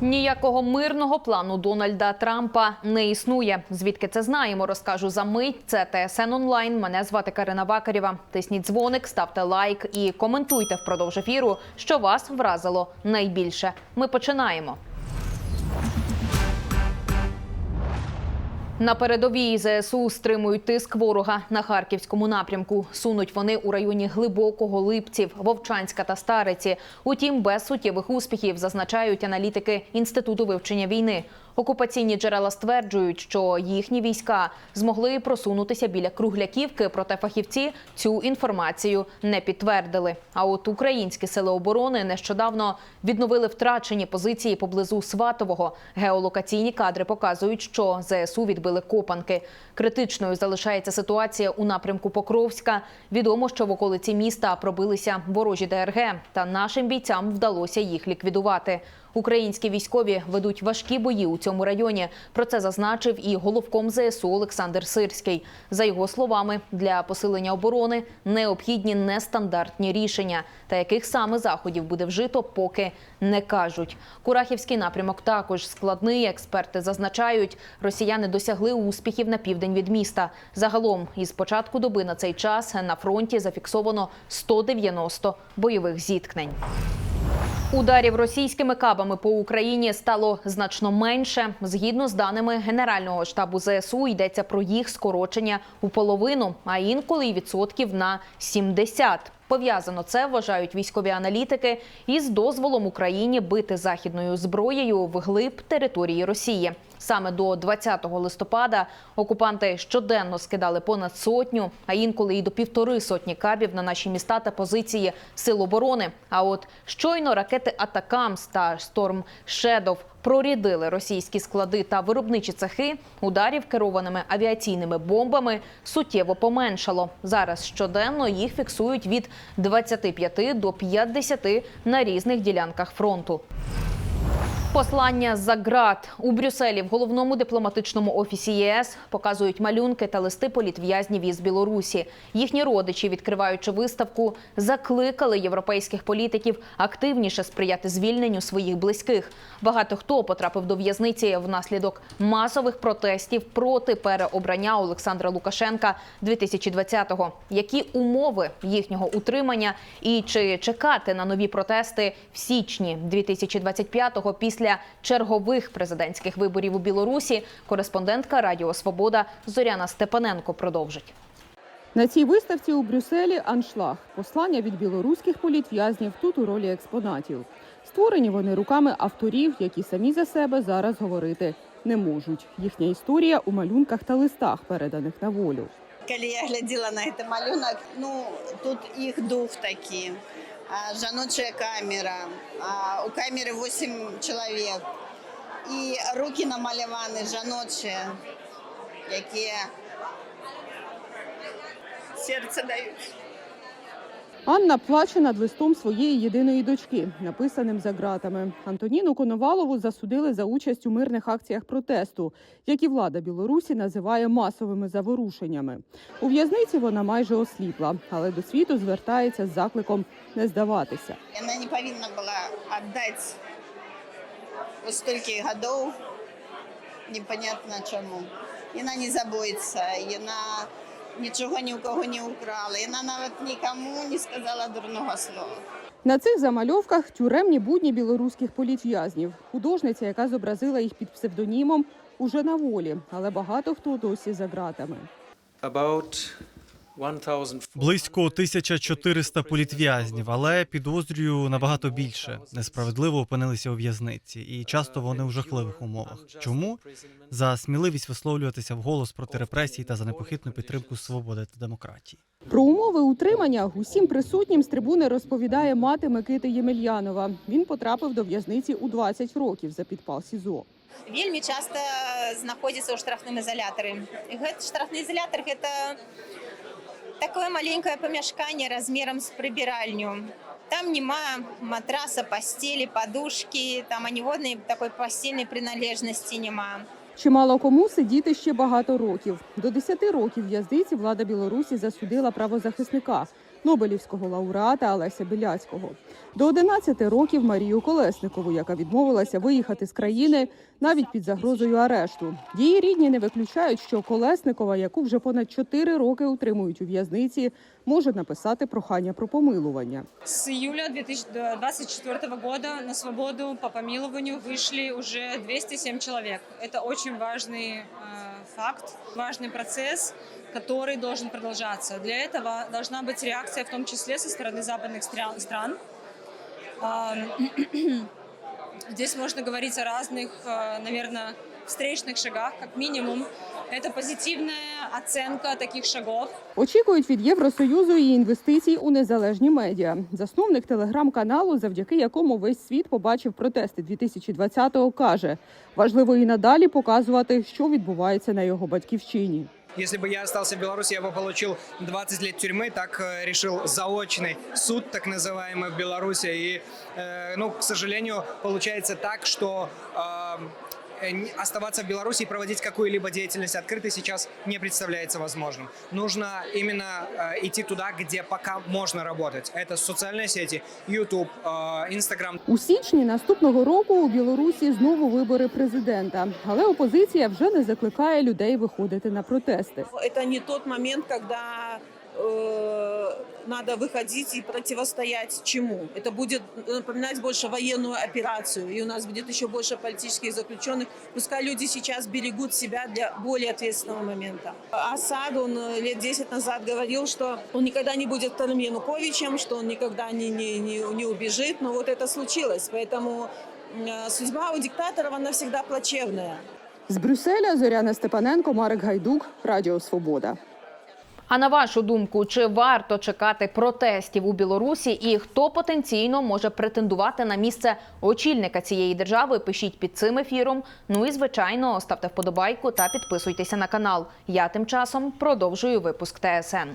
Ніякого мирного плану Дональда Трампа не існує. Звідки це знаємо? Розкажу за мить. Це ТСН онлайн. Мене звати Карина Вакарєва. Тисніть дзвоник, ставте лайк і коментуйте впродовж ефіру, що вас вразило найбільше. Ми починаємо. На передовій ЗСУ стримують тиск ворога на харківському напрямку. Сунуть вони у районі глибокого Липців, Вовчанська та Стариці. Утім, без суттєвих успіхів зазначають аналітики інституту вивчення війни. Окупаційні джерела стверджують, що їхні війська змогли просунутися біля Кругляківки, проте фахівці цю інформацію не підтвердили. А от українські сили оборони нещодавно відновили втрачені позиції поблизу Сватового. Геолокаційні кадри показують, що ЗСУ відбили копанки. Критичною залишається ситуація у напрямку Покровська. Відомо, що в околиці міста пробилися ворожі ДРГ, та нашим бійцям вдалося їх ліквідувати. Українські військові ведуть важкі бої у цьому районі. Про це зазначив і головком ЗСУ Олександр Сирський. За його словами, для посилення оборони необхідні нестандартні рішення. Та яких саме заходів буде вжито, поки не кажуть. Курахівський напрямок також складний. Експерти зазначають, росіяни досягли успіхів на південь від міста. Загалом, із початку доби на цей час на фронті зафіксовано 190 бойових зіткнень. Ударів російськими кабами по Україні стало значно менше. Згідно з даними Генерального штабу ЗСУ, йдеться про їх скорочення у половину, а інколи й відсотків на 70. Пов'язано це вважають військові аналітики із дозволом Україні бити західною зброєю вглиб території Росії. Саме до 20 листопада окупанти щоденно скидали понад сотню, а інколи і до півтори сотні кабів на наші міста та позиції сил оборони. А от щойно ракети Атакамс та Шторм Шедов прорідили російські склади та виробничі цехи. Ударів керованими авіаційними бомбами суттєво поменшало. Зараз щоденно їх фіксують від 25 до 50 на різних ділянках фронту. Послання за ґрат у Брюсселі в головному дипломатичному офісі ЄС показують малюнки та листи політв'язнів із Білорусі. Їхні родичі, відкриваючи виставку, закликали європейських політиків активніше сприяти звільненню своїх близьких. Багато хто потрапив до в'язниці внаслідок масових протестів проти переобрання Олександра Лукашенка 2020-го. Які умови їхнього утримання і чи чекати на нові протести в січні 2025-го після чергових президентських виборів у Білорусі? Кореспондентка Радіо Свобода Зоряна Степаненко продовжить. На цій виставці у Брюсселі аншлаг послання від білоруських політв'язнів тут у ролі експонатів. Створені вони руками авторів, які самі за себе зараз говорити не можуть. Їхня історія у малюнках та листах, переданих на волю. Коли я глядела на этот малюнок, ну, тут их дух такі. Жаночая камера, у камеры 8 человек. І руки намалювані жаночі, які серце дають. Анна плаче над листом своєї єдиної дочки, написаним за ґратами. Антоніну Коновалову засудили за участь у мирних акціях протесту, які влада Білорусі називає масовими заворушеннями. У в'язниці вона майже осліпла, але до світу звертається з закликом не здаватися. Вона не повинна була віддати ось стільки років, непонятно чому. Вона не забудеться, і вона нічого ні у кого не украла, і вона навіть нікому не сказала дурного слова. На цих замальовках тюремні будні білоруських політв'язнів. Художниця, яка зобразила їх під псевдонімом, уже на волі, але багато хто досі за ґратами. About 1,000 Близько 1400 політв'язнів, але підозрюю набагато більше. Несправедливо опинилися у в'язниці, і часто вони у жахливих умовах. Чому за сміливість висловлюватися вголос проти репресій та за непохитну підтримку свободи та демократії? Про умови утримання усім присутнім з трибуни розповідає мати Микити Ємельянова. Він потрапив до в'язниці у 20 років за підпал СІЗО. вельмі часта знаходзіцца ў штрафным ізалятары гэты штрафны ізалятар гэта такое маленькое памяшканне размерам з прыбіральню там няма матраса пасцелі падушкі там аніводнай такой пасцельнай прыналежнасці няма Чимало кому сидіти ще багато років. До 10 років в'язниці влада Білорусі засудила правозахисника. Нобелівського лауреата Олеся Біляцького. До 11 років Марію Колесникову, яка відмовилася виїхати з країни навіть під загрозою арешту. Її рідні не виключають, що Колесникова, яку вже понад 4 роки утримують у в'язниці, може написати прохання про помилування. С июля 2024 года на свободу по помилованию вышли уже 207 человек. Это очень важный э, факт, важный процесс, который должен продолжаться. Для этого должна быть реакция, в том числе со стороны западных стра- стран. А, Здесь можно говорить о разных, наверное, встречных шагах, как минимум. Это позитивная оценка таких шагов. Очікують від Євросоюзу і інвестицій у незалежні медіа. Засновник телеграм-каналу, завдяки якому весь світ побачив протести 2020-го, каже, важливо і надалі показувати, що відбувається на його батьківщині. Если бы я остался в Беларуси, я бы получил 20 лет тюрьмы. Так э, решил заочный суд, так называемый, в Беларуси. И, э, ну, к сожалению, получается так, что э, э, не- оставаться в Беларуси и проводить какую-либо деятельность открыто сейчас не представляется возможным. Нужно именно э, идти туда, где пока можно работать. Это социальные сети, YouTube, э, Instagram, У січні наступного року у Білорусі знову вибори президента, але опозиція вже не закликає людей виходити на протести. это не тот момент, когда э, надо выходить и противостоять чему. Это будет напоминать больше военную операцию, и у нас будет еще больше политических заключенных. Пускай люди сейчас берегут себя для более ответственного момента. Асад, он э, лет 10 назад говорил, что он никогда не будет вторым Януковичем, что он никогда не, не, не, не убежит, но вот это случилось. Поэтому э, судьба у диктаторов, она всегда плачевная. З Брюсселя Зоряна Степаненко, Марек Гайдук, Радіо Свобода. А на вашу думку, чи варто чекати протестів у Білорусі і хто потенційно може претендувати на місце очільника цієї держави? Пишіть під цим ефіром. Ну і звичайно, ставте вподобайку та підписуйтеся на канал. Я тим часом продовжую випуск ТСН.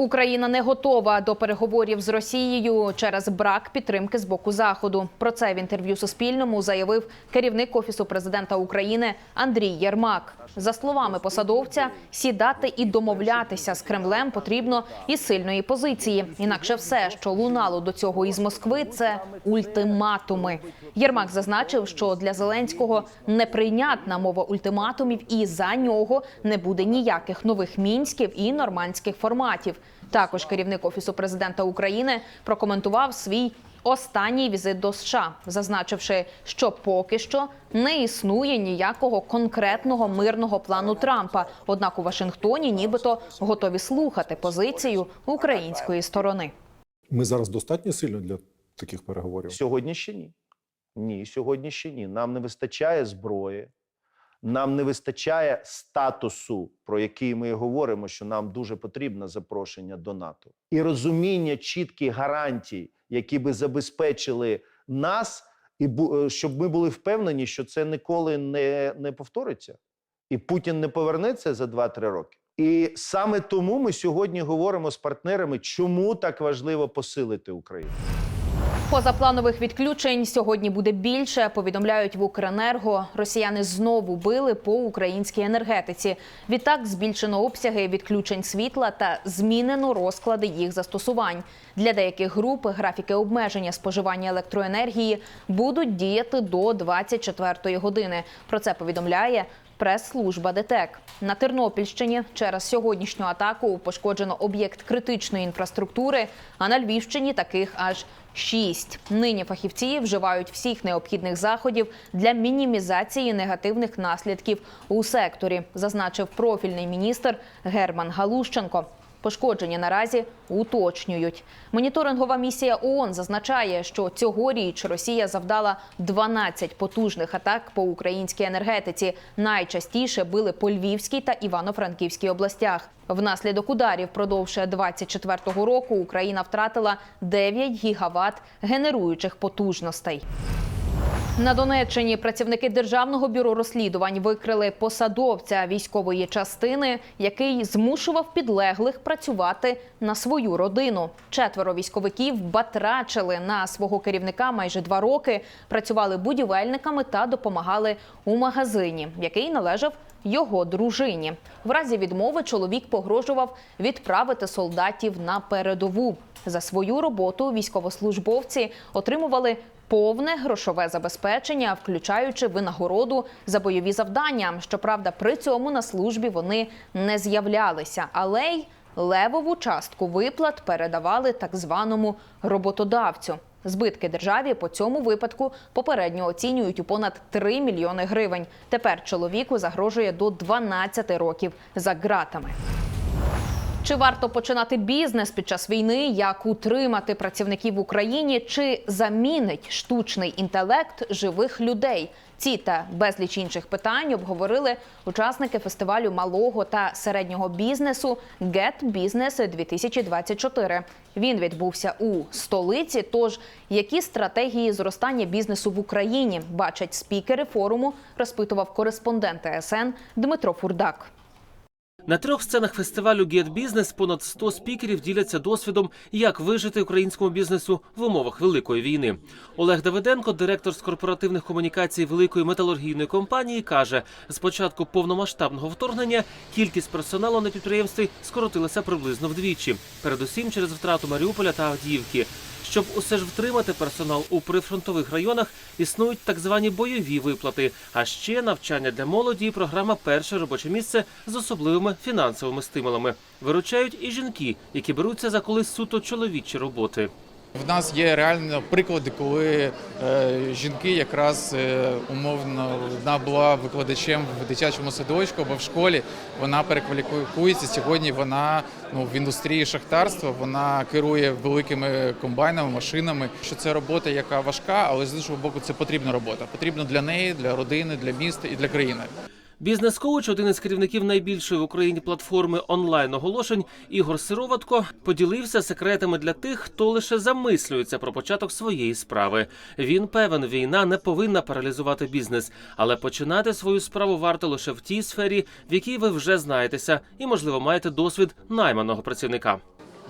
Україна не готова до переговорів з Росією через брак підтримки з боку заходу. Про це в інтерв'ю Суспільному заявив керівник офісу президента України Андрій Єрмак. За словами посадовця, сідати і домовлятися з Кремлем потрібно із сильної позиції. Інакше все, що лунало до цього із Москви, це ультиматуми. Єрмак зазначив, що для Зеленського неприйнятна мова ультиматумів, і за нього не буде ніяких нових мінськів і нормандських форматів. Також керівник офісу президента України прокоментував свій останній візит до США, зазначивши, що поки що не існує ніякого конкретного мирного плану Трампа. Однак у Вашингтоні нібито готові слухати позицію української сторони. Ми зараз достатньо сильно для таких переговорів. Сьогодні ще ні. Ні, сьогодні ще ні. Нам не вистачає зброї, нам не вистачає статусу, про який ми говоримо, що нам дуже потрібно запрошення до НАТО, і розуміння чітких гарантій, які би забезпечили нас, і е, щоб ми були впевнені, що це ніколи не, не повториться, і Путін не повернеться за 2-3 роки. І саме тому ми сьогодні говоримо з партнерами, чому так важливо посилити Україну. Позапланових відключень сьогодні буде більше. Повідомляють в Укренерго. Росіяни знову били по українській енергетиці. Відтак збільшено обсяги відключень світла та змінено розклади їх застосувань. Для деяких груп графіки обмеження споживання електроенергії будуть діяти до 24-ї години. Про це повідомляє прес-служба ДТЕК. На Тернопільщині через сьогоднішню атаку пошкоджено об'єкт критичної інфраструктури, а на Львівщині таких аж шість. Нині фахівці вживають всіх необхідних заходів для мінімізації негативних наслідків у секторі, зазначив профільний міністр Герман Галущенко. Пошкодження наразі уточнюють. Моніторингова місія ООН зазначає, що цьогоріч Росія завдала 12 потужних атак по українській енергетиці. Найчастіше били по Львівській та Івано-Франківській областях. Внаслідок ударів продовж 24-го року Україна втратила 9 гігават генеруючих потужностей. На Донеччині працівники державного бюро розслідувань викрили посадовця військової частини, який змушував підлеглих працювати на свою родину. Четверо військовиків батрачили на свого керівника майже два роки, працювали будівельниками та допомагали у магазині, який належав його дружині. В разі відмови чоловік погрожував відправити солдатів на передову. За свою роботу військовослужбовці отримували повне грошове забезпечення, включаючи винагороду за бойові завдання. Щоправда, при цьому на службі вони не з'являлися, але й левову частку виплат передавали так званому роботодавцю. Збитки державі по цьому випадку попередньо оцінюють у понад 3 мільйони гривень. Тепер чоловіку загрожує до 12 років за ґратами. Чи варто починати бізнес під час війни? Як утримати працівників в Україні? Чи замінить штучний інтелект живих людей? Ці та безліч інших питань обговорили учасники фестивалю малого та середнього бізнесу Get Business 2024. Він відбувся у столиці. Тож які стратегії зростання бізнесу в Україні бачать спікери форуму, розпитував кореспондент ТСН Дмитро Фурдак. На трьох сценах фестивалю Get Business понад 100 спікерів діляться досвідом, як вижити українському бізнесу в умовах великої війни. Олег Давиденко, директор з корпоративних комунікацій великої металургійної компанії, каже: з початку повномасштабного вторгнення кількість персоналу на підприємстві скоротилася приблизно вдвічі, передусім через втрату Маріуполя та Авдіївки. Щоб усе ж втримати персонал у прифронтових районах, існують так звані бойові виплати, а ще навчання для молоді і програма Перше робоче місце з особливими фінансовими стимулами. Виручають і жінки, які беруться за колись суто чоловічі роботи. В нас є реально приклади, коли е, жінки якраз е, умовно одна була викладачем в дитячому садочку або в школі. Вона перекваліфікується. Сьогодні вона ну в індустрії шахтарства вона керує великими комбайнами, машинами. Що це робота, яка важка, але з іншого боку, це потрібна робота. Потрібна для неї, для родини, для міста і для країни. Бізнес-коуч, один із керівників найбільшої в Україні платформи онлайн оголошень, Ігор Сироватко поділився секретами для тих, хто лише замислюється про початок своєї справи. Він певен, війна не повинна паралізувати бізнес, але починати свою справу варто лише в тій сфері, в якій ви вже знаєтеся, і можливо маєте досвід найманого працівника.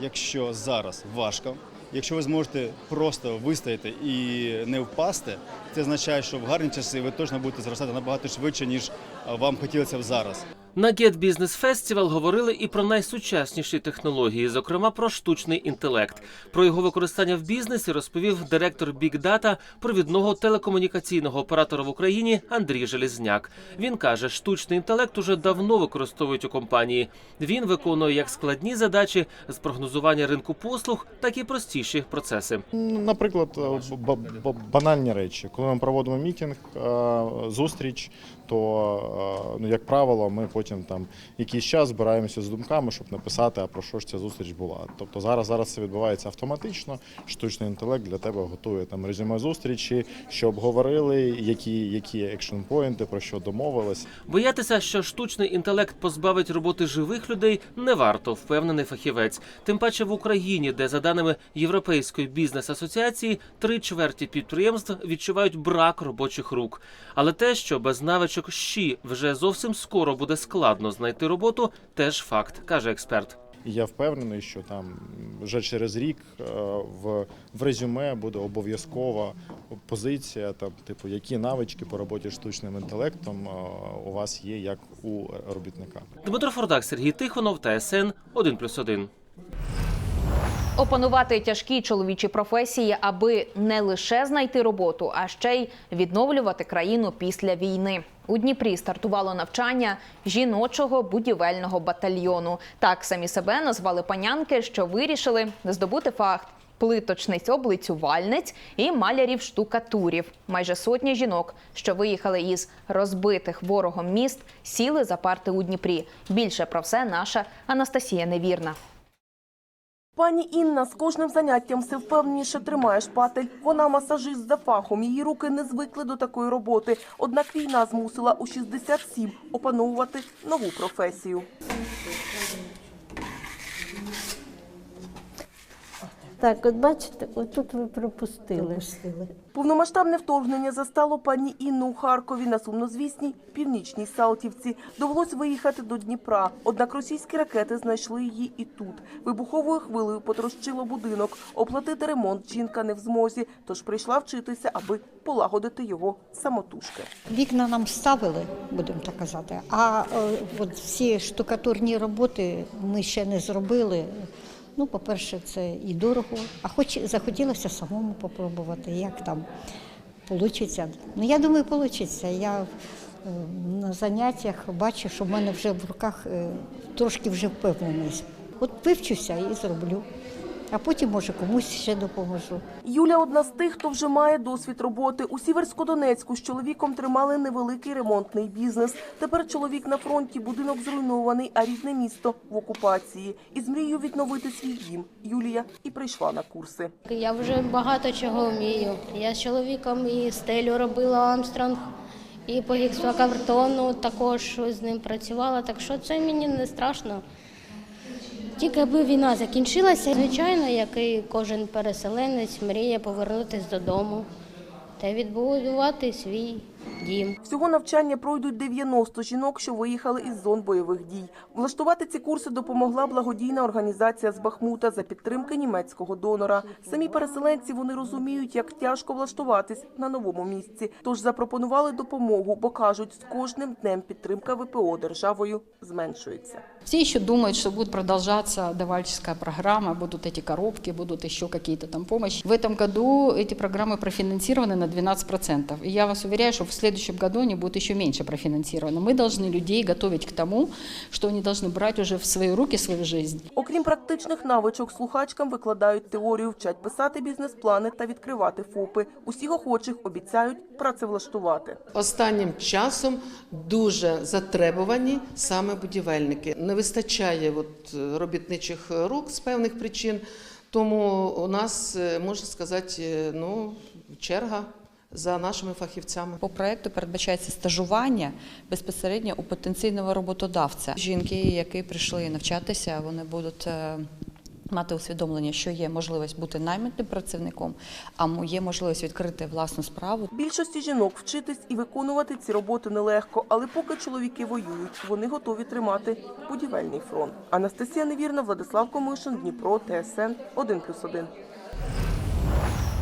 Якщо зараз важко, якщо ви зможете просто вистояти і не впасти, це означає, що в гарні часи ви точно будете зростати набагато швидше, ніж вам хотілося б зараз. На Get Business Festival говорили і про найсучасніші технології, зокрема про штучний інтелект. Про його використання в бізнесі розповів директор Big Data провідного телекомунікаційного оператора в Україні Андрій Железняк. Він каже, штучний інтелект уже давно використовують у компанії. Він виконує як складні задачі з прогнозування ринку послуг, так і простіші процеси. Наприклад, е, банальні речі. Коли ми проводимо мітинг, е, зустріч, то, е, ну, як правило, ми потім там якийсь час збираємося з думками, щоб написати, а про що ж ця зустріч була. Тобто зараз, зараз це відбувається автоматично. Штучний інтелект для тебе готує там резюме зустрічі, що обговорили, які, які екшн поінти, про що домовились. Боятися, що штучний інтелект позбавить роботи живих людей, не варто, впевнений фахівець. Тим паче в Україні, де за даними Європейської бізнес-асоціації, три чверті підприємств відчувають брак робочих рук. Але те, що без навичок щі вже зовсім скоро буде складно знайти роботу, теж факт, каже експерт. Я впевнений, що там вже через рік е, в, в резюме буде обов'язкова позиція, там, типу, які навички по роботі з штучним інтелектом е, у вас є як у робітника. Дмитро Фордак, Сергій Тихонов, ТСН 1+,1. Опанувати тяжкі чоловічі професії, аби не лише знайти роботу, а ще й відновлювати країну після війни. У Дніпрі стартувало навчання жіночого будівельного батальйону. Так самі себе назвали панянки, що вирішили здобути фах плиточниць, облицювальниць і малярів штукатурів. Майже сотня жінок, що виїхали із розбитих ворогом міст, сіли за парти у Дніпрі. Більше про все наша Анастасія Невірна. Пані Інна з кожним заняттям все впевненіше тримає шпатель. Вона масажист за фахом. Її руки не звикли до такої роботи. Однак війна змусила у 67 опановувати нову професію. Так, от бачите, отут ви пропустили. Повномасштабне вторгнення застало пані Інну у Харкові на сумнозвісній північній Салтівці. Довелось виїхати до Дніпра. Однак російські ракети знайшли її і тут. Вибуховою хвилею потрощило будинок. Оплатити ремонт жінка не в змозі, тож прийшла вчитися, аби полагодити його самотужки. Вікна нам ставили, будемо так казати. А е, от всі штукатурні роботи ми ще не зробили. Ну, по-перше, це і дорого, а хоч захотілося самому попробувати, як там вийде. Ну, я думаю, вийде. Я е, на заняттях бачу, що в мене вже в руках е, трошки вже впевненість. От вивчуся і зроблю, а потім, може, комусь ще допоможу. Юля одна з тих, хто вже має досвід роботи. У Сіверськодонецьку з чоловіком тримали невеликий ремонтний бізнес. Тепер чоловік на фронті, будинок зруйнований, а рідне місто в окупації. І з мрією відновити свій дім Юлія і прийшла на курси. Я вже багато чого вмію. Я з чоловіком і стелю робила Амстронг, і по гіпсокартону також з ним працювала, так що це мені не страшно. Тільки аби війна закінчилася, звичайно, як і кожен переселенець мріє повернутися додому та відбудувати свій дім. Всього навчання пройдуть 90 жінок, що виїхали із зон бойових дій. Влаштувати ці курси допомогла благодійна організація з Бахмута за підтримки німецького донора. Самі переселенці вони розуміють, як тяжко влаштуватись на новому місці. Тож запропонували допомогу, бо кажуть, з кожним днем підтримка ВПО державою зменшується. Все еще думают, что будет продолжаться давальческая программа, будут эти коробки, будут еще какие-то там помощи. В этом году эти программы профинансированы на 12%. И я вас уверяю, что в следующем году они будут еще меньше профинансированы. Мы должны людей готовить к тому, что они должны брать уже в свои руки свою жизнь. Окрім практичних навичок, слухачкам викладають теорію, вчать писати бізнес-плани та відкривати ФОПи. Усіх охочих обіцяють працевлаштувати. Останнім часом дуже затребувані саме будівельники. Не вистачає от, е, робітничих рук з певних причин, тому у нас, е, можна сказати, е, ну, черга за нашими фахівцями. По проекту передбачається стажування безпосередньо у потенційного роботодавця. Жінки, які прийшли навчатися, вони будуть е, мати усвідомлення, що є можливість бути наймитним працівником, а є можливість відкрити власну справу. Більшості жінок вчитись і виконувати ці роботи нелегко, але поки чоловіки воюють, вони готові тримати будівельний фронт. Анастасія Невірна, Владислав Комишин, Дніпро, ТСН 1+,1.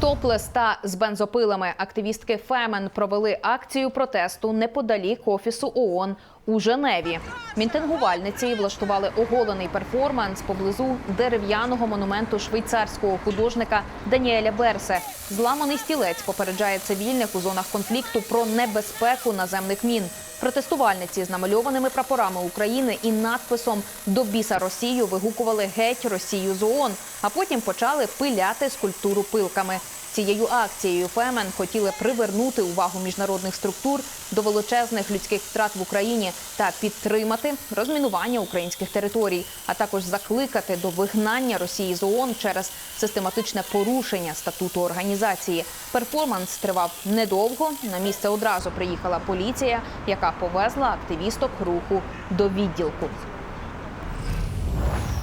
Топлес та з бензопилами. Активістки Фемен провели акцію протесту неподалік офісу ООН у Женеві. Мітингувальниці влаштували оголений перформанс поблизу дерев'яного монументу швейцарського художника Даніеля Берсе. Зламаний стілець попереджає цивільних у зонах конфлікту про небезпеку наземних мін. Протестувальниці з намальованими прапорами України і надписом До біса Росію вигукували геть Росію з ООН, а потім почали пиляти скульптуру пилками. Цією акцією Фемен хотіли привернути увагу міжнародних структур до величезних людських втрат в Україні та підтримати розмінування українських територій, а також закликати до вигнання Росії з ООН через систематичне порушення статуту організації. Перформанс тривав недовго. На місце одразу приїхала поліція, яка повезла активісток руху до відділку.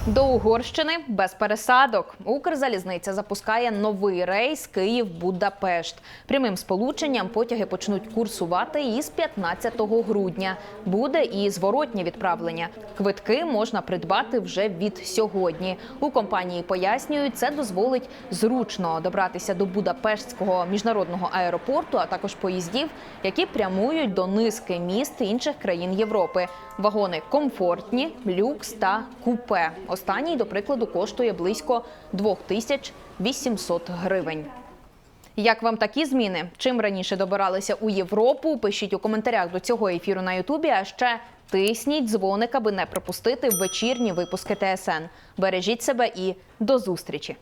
До Угорщини без пересадок. Укрзалізниця запускає новий рейс Київ-Будапешт. Прямим сполученням потяги почнуть курсувати із 15 грудня. Буде і зворотнє відправлення. Квитки можна придбати вже від сьогодні. У компанії пояснюють, це дозволить зручно добратися до Будапештського міжнародного аеропорту, а також поїздів, які прямують до низки міст інших країн Європи. Вагони комфортні, люкс та купе. Останній, до прикладу, коштує близько 2800 гривень. Як вам такі зміни? Чим раніше добиралися у Європу? Пишіть у коментарях до цього ефіру на Ютубі. А ще тисніть дзвоник, аби не пропустити вечірні випуски ТСН. Бережіть себе і до зустрічі!